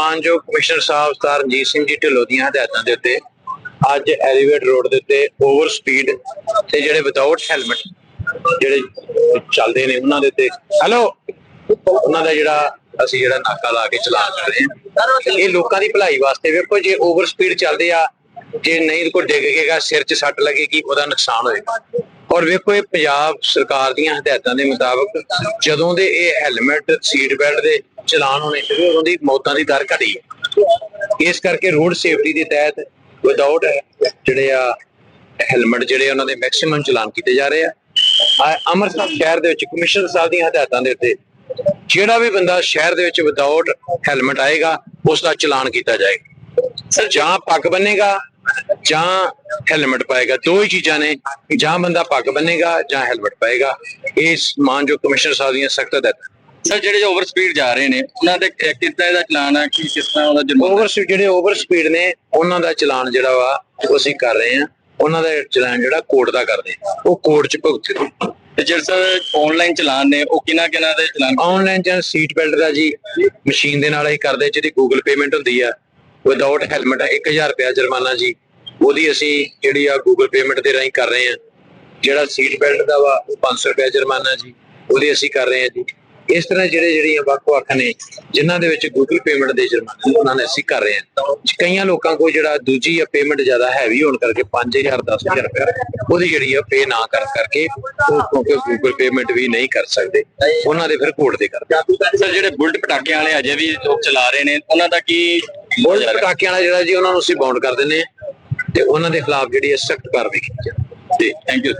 ਮਾਨਯੋਗ ਕਮਿਸ਼ਨਰ ਸਾਹਿਬ ਸਰ ਸਿੰਘ ਜੀ ਢਿੱਲੋਂ ਦੀਆਂ ਹਦਾਇਤਾਂ ਦੇ ਉੱਤੇ ਅੱਜ ਐਲੀਵੇਟ ਰੋਡ ਦੇ ਉੱਤੇ ਓਵਰ ਸਪੀਡ ਤੇ ਜਿਹੜੇ ਵਿਦਆਊਟ ਹੈਲਮਟ ਜਿਹੜੇ ਚੱਲਦੇ ਨੇ ਉਹਨਾਂ ਦੇ ਉੱਤੇ ਹੈਲੋ ਉਹਨਾਂ ਦਾ ਜਿਹੜਾ ਅਸੀਂ ਜਿਹੜਾ ਨਾਕਾ ਲਾ ਕੇ ਚਲਾਨ ਕਰ ਰਹੇ ਹਾਂ। ਇਹ ਲੋਕਾਂ ਦੀ ਭਲਾਈ ਵਾਸਤੇ ਵੇਖੋ, ਜੇ ਓਵਰ ਸਪੀਡ ਚੱਲਦੇ ਆ, ਜੇ ਨਹੀਂ ਕੋਈ ਡਿੱਗ ਗਏਗਾ ਸਿਰ 'ਚ ਸੱਟ ਲੱਗੇਗੀ, ਉਹਦਾ ਨੁਕਸਾਨ ਹੋਏਗਾ। ਔਰ ਵੇਖੋ ਇਹ ਪੰਜਾਬ ਸਰਕਾਰ ਦੀਆਂ ਹਦਾਇਤਾਂ ਦੇ ਮੁਤਾਬਕ ਜਦੋਂ ਦੇ ਇਹ ਹੈਲਮਟ ਸੀਟ ਬੈਲਟ ਦੇ ਚਲਾਨ ਹੋਣੇ ਸ਼ੁਰੂ, ਉਦੋਂ ਦੀ ਮੌਤਾਂ ਦੀ ਦਰ ਘਟੀ। ਹੈ ਇਸ ਕਰਕੇ ਰੋਡ ਸੇਫਟੀ ਦੇ ਤਹਿਤ ਵਿਦਆਊਟ ਜਿਹੜੇ ਆ ਹੈਲਮਟ ਜਿਹੜੇ ਉਹਨਾਂ ਦੇ ਮੈਕਸਿਮਮ ਚਲਾਨ ਕੀਤੇ ਜਾ ਰਹੇ ਆ। ਅੰਮ੍ਰਿਤਸਰ ਸ਼ਹਿਰ ਦੇ ਵਿੱਚ ਕਮਿਸ਼ਨਰ ਸਾਹਿਬ ਦੀਆਂ ਹਦਾਇਤਾਂ ਦੇ ਉੱਤੇ ਜਿਹੜਾ ਵੀ ਬੰਦਾ ਸ਼ਹਿਰ ਦੇ ਵਿੱਚ ਵਿਦਆਊਟ ਹੈਲਮਟ ਆਏਗਾ ਉਸ ਦਾ ਚਲਾਨ ਕੀਤਾ ਜਾਏਗਾ। ਜਾਂ ਪੱਗ ਬੰਨੇਗਾ ਜਾਂ ਹੈਲਮਟ ਪਾਏਗਾ ਦੋ ਹੀ ਚੀਜ਼ਾਂ ਨੇ ਜਾਂ ਬੰਦਾ ਪੱਗ ਬੰਨੇਗਾ ਜਾਂ ਹੈਲਮਟ ਪਾਏਗਾ। ਇਸ ਮਾਨਯੋਗ ਕਮਿਸ਼ਨਰ ਸਾਹਿਬ ਦੀਆਂ ਸਖਤ ਹਦਾਇਤਾਂ ਸਰ ਜਿਹੜੇ ਓਵਰ ਸਪੀਡ ਜਾ ਰਹੇ ਨੇ ਉਹਨਾਂ ਦੇ ਕਿ- ਕਿੱਦਾਂ ਇਹਦਾ ਚਲਾਨ ਆ? ਕਿ ਕਿਸ ਤਰ੍ਹਾਂ ਉਹਦਾ ਜੁਰਮਾਨਾ? ਓਵਰ ਜਿਹੜੇ ਓਵਰ ਸਪੀਡ ਨੇ ਉਹਨਾਂ ਦਾ ਚਲਾਨ ਜਿਹੜਾ ਵਾ ਉਹ ਅਸੀਂ ਕਰ ਰਹੇ ਹਾਂ। ਉਹਨਾਂ ਦਾ ਚਲਾਨ ਜਿਹੜਾ ਕੋਰਟ ਦਾ ਕਰਦੇ। ਉਹ ਕੋਰਟ 'ਚ ਭੁਗਤਦੇ ਤੇ ਜਿਹੜੇ ਸਰ ਆਨਲਾਈਨ ਚਲਾਨ ਨੇ ਉਹ ਕਿਹਨਾਂ ਕਿਹਨਾਂ ਦੇ ਚਲਾਨ? ਆਨਲਾਈਨ ਜਾਂ ਸੀਟ ਬੈਲਟ ਦਾ ਜੀ ਮਸ਼ੀਨ ਦੇ ਨਾਲ ਹੀ ਕਰਦੇ ਜਿਹਦੀ ਗੂਗਲ ਪੇਮੈਂਟ ਹੁੰਦੀ ਆ। ਵਿਦਆਊਟ ਹੈਲਮਟ 1000 ਰੁਪਿਆ ਜੁਰਮਾਨਾ ਜੀ। ਉਹਦੀ ਅਸੀਂ ਜਿਹੜੀ ਆ ਗੂਗਲ ਪੇਮੈਂਟ ਦੇ ਰਾਹੀਂ ਕਰ ਰਹੇ ਹਾਂ। ਜਿਹੜਾ ਸੀਟ ਬੈਲਟ ਦਾ ਵਾ, ਉਹ 500 ਰੁਪਿਆ ਜੁਰਮਾਨਾ ਜੀ। ਉਹਦੀ ਅਸੀਂ ਕਰ ਰਹੇ ਹਾਂ ਜੀ। ਇਸ ਤਰ੍ਹਾਂ ਜਿਹੜੇ ਜਿਹੜੀਆਂ ਵੱਖ-ਵੱਖ ਨੇ, ਜਿਨ੍ਹਾਂ ਦੇ ਵਿੱਚ ਗੂਗਲ ਪੇਮੈਂਟ ਦੇ ਜੁਰਮਾਨੇ ਉਹਨਾਂ ਨੇ ਅਸੀਂ ਕਰ ਰਹੇ ਹਾਂ। ਕਈਆਂ ਲੋਕਾਂ ਕੋਲ ਜਿਹੜਾ ਦੂਜੀ ਆ ਪੇਮੈਂਟ ਜ਼ਿਆਦਾ ਹੈਵੀ ਹੋਣ ਕਰਕੇ 5000 10000 ਰੁਪਏ ਉਹਦੀ ਜਿਹੜੀ ਆ ਪੇ ਨਾ ਕਰ ਕਰਕੇ ਉਹ ਕਿਉਂਕਿ ਗੂਗਲ ਪੇਮੈਂਟ ਵੀ ਨਹੀਂ ਕਰ ਸਕਦੇ, ਉਹਨਾਂ ਦੇ ਫਿਰ ਕੋਰਟ ਦੇ ਕਰਦੇ ਸਰ, ਜਿਹੜੇ ਬੁਲਟ ਪਟਾਕਿਆਂ ਵਾਲੇ ਅਜੇ ਵੀ ਲੋਕ ਚਲਾ ਰਹੇ ਨੇ, ਉਹਨਾਂ ਦਾ ਕੀ ਬੁਲਟ ਪਟਾਕਿਆਂ ਵਾਲਾ ਜਿਹੜਾ ਜੀ, ਉਹਨਾਂ ਨੂੰ ਅਸੀਂ ਬਾਉਂਡ ਕਰ ਦਿੰਦੇ ਹਾਂ ਤੇ ਉਹਨਾਂ ਦੇ ਖਿਲਾਫ ਜਿਹੜੀ ਹੈ ਸਖਤ ਕਾਰਵਾਈ ਕੀਤੀ ਜਾਵੇ। Thank you